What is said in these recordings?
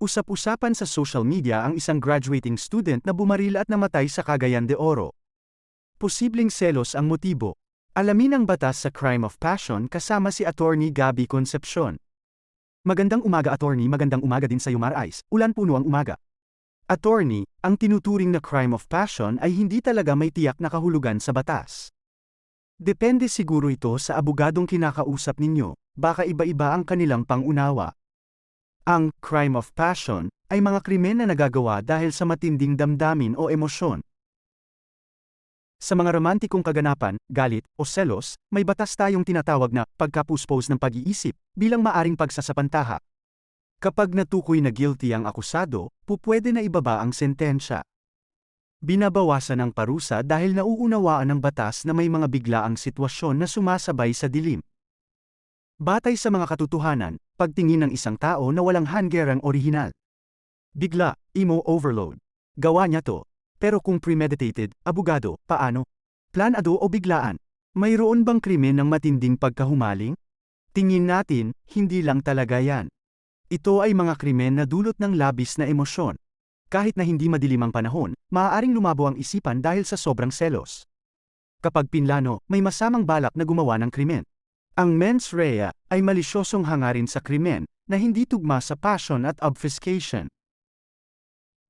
Usap-usapan sa social media ang isang graduating student na bumaril at namatay sa Cagayan de Oro. Posibleng selos ang motibo. Alamin ang batas sa crime of passion kasama si Attorney Gabby Concepcion. Magandang umaga attorney, magandang umaga din sa iyo Marais, ulan puno ang umaga. Attorney, ang tinuturing na crime of passion ay hindi talaga may tiyak na kahulugan sa batas. Depende siguro ito sa abogadong kinakausap ninyo, baka iba-iba ang kanilang pangunawa. Ang crime of passion ay mga krimen na nagagawa dahil sa matinding damdamin o emosyon. Sa mga romantikong kaganapan, galit, o selos, may batas tayong tinatawag na pagkapuspose ng pag-iisip bilang maaring pagsasapantaha. Kapag natukoy na guilty ang akusado, pupwede na ibaba ang sentensya. Binabawasan ang parusa dahil nauunawaan ng batas na may mga biglaang sitwasyon na sumasabay sa dilim. Batay sa mga katotohanan, pagtingin ng isang tao na walang hanggerang orihinal. Bigla, emo overload. Gawa niya to. Pero kung premeditated, abogado, paano? Planado o biglaan? Mayroon bang krimen ng matinding pagkahumaling? Tingin natin, hindi lang talaga yan. Ito ay mga krimen na dulot ng labis na emosyon. Kahit na hindi madilim ang panahon, maaaring lumabo ang isipan dahil sa sobrang selos. Kapag pinlano, may masamang balak na gumawa ng krimen. Ang mens rea ay malisyosong hangarin sa krimen na hindi tugma sa passion at obfuscation.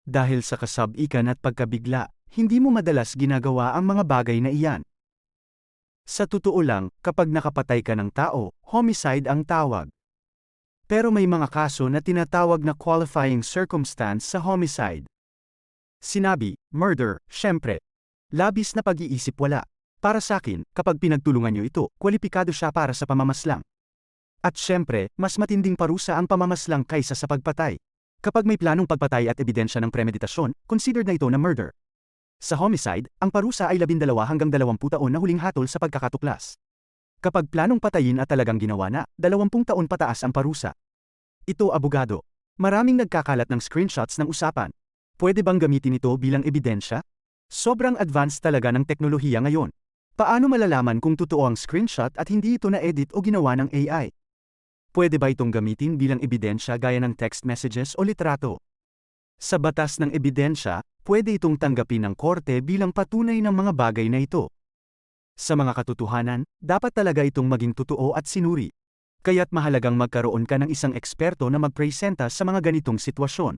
Dahil sa kasabikan at pagkabigla, hindi mo madalas ginagawa ang mga bagay na iyan. Sa totoo lang, kapag nakapatay ka ng tao, homicide ang tawag. Pero may mga kaso na tinatawag na qualifying circumstance sa homicide. Sinabi, murder, syempre. Labis na pag-iisip wala. Para sa akin, kapag pinagtulungan niyo ito, kwalipikado siya para sa pamamaslang. At syempre, mas matinding parusa ang pamamaslang kaysa sa pagpatay. Kapag may planong pagpatay at ebidensya ng premeditasyon, considered na ito na murder. Sa homicide, ang parusa ay 12 hanggang 20 taon na huling hatol sa pagkakatuklas. Kapag planong patayin at talagang ginawa na, 20 taon pataas ang parusa. Ito abogado. Maraming nagkakalat ng screenshots ng usapan. Pwede bang gamitin ito bilang ebidensya? Sobrang advanced talaga ng teknolohiya ngayon. Paano malalaman kung totoo ang screenshot at hindi ito na-edit o ginawa ng AI? Pwede ba itong gamitin bilang ebidensya gaya ng text messages o litrato? Sa batas ng ebidensya, pwede itong tanggapin ng korte bilang patunay ng mga bagay na ito. Sa mga katotohanan, dapat talaga itong maging totoo at sinuri. Kaya't mahalagang magkaroon ka ng isang eksperto na magpresenta sa mga ganitong sitwasyon.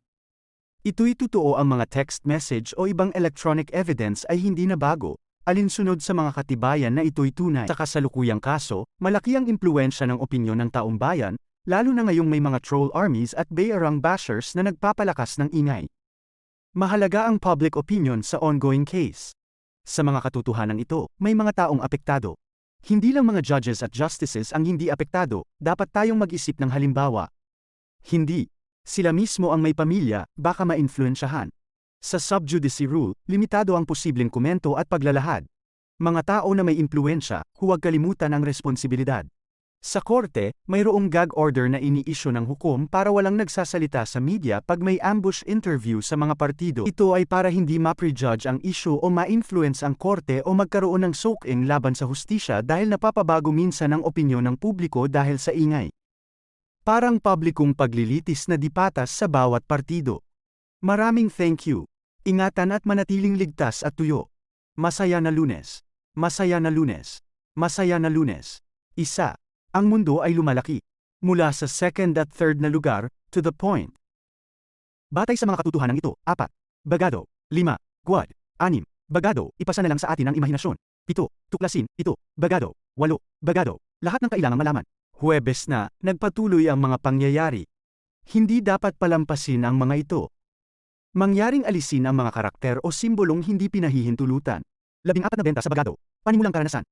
Ito'y totoo ang mga text message o ibang electronic evidence ay hindi na bago, Alinsunod sa mga katibayan na ito'y tunay. Sa kasalukuyang kaso, malaki ang impluensya ng opinyon ng taong bayan, lalo na ngayong may mga troll armies at bayarang bashers na nagpapalakas ng ingay. Mahalaga ang public opinion sa ongoing case. Sa mga katotohanan ito, may mga taong apektado. Hindi lang mga judges at justices ang hindi apektado, dapat tayong mag-isip ng halimbawa. Hindi. Sila mismo ang may pamilya, baka ma-influensyahan. Sa subjudice rule, limitado ang posibleng komento at paglalahad. Mga tao na may impluensya, huwag kalimutan ang responsibilidad. Sa korte, mayroong gag order na ini-issue ng hukom para walang nagsasalita sa media pag may ambush interview sa mga partido. Ito ay para hindi ma-prejudge ang issue o ma-influence ang korte o magkaroon ng soak-in laban sa hustisya dahil napapabago minsan ang opinyon ng publiko dahil sa ingay. Parang publikong paglilitis na dipatas sa bawat partido. Maraming thank you. Ingatan at manatiling ligtas at tuyo. Masaya na lunes. Masaya na lunes. Masaya na lunes. Isa. Ang mundo ay lumalaki. Mula sa second at third na lugar, to the point. Batay sa mga katotohanan ito, apat. Bagado. Lima. Quad. Anim. Bagado, ipasa na lang sa atin ang imahinasyon. Pito. Tuklasin. Ito. Bagado. Walo. Bagado. Lahat ng kailangang malaman. Huwebes na, nagpatuloy ang mga pangyayari. Hindi dapat palampasin ang mga ito. Mangyaring alisin ang mga karakter o simbolong hindi pinahihintulutan. Labing apat na benta sa bagado. Panimulang karanasan.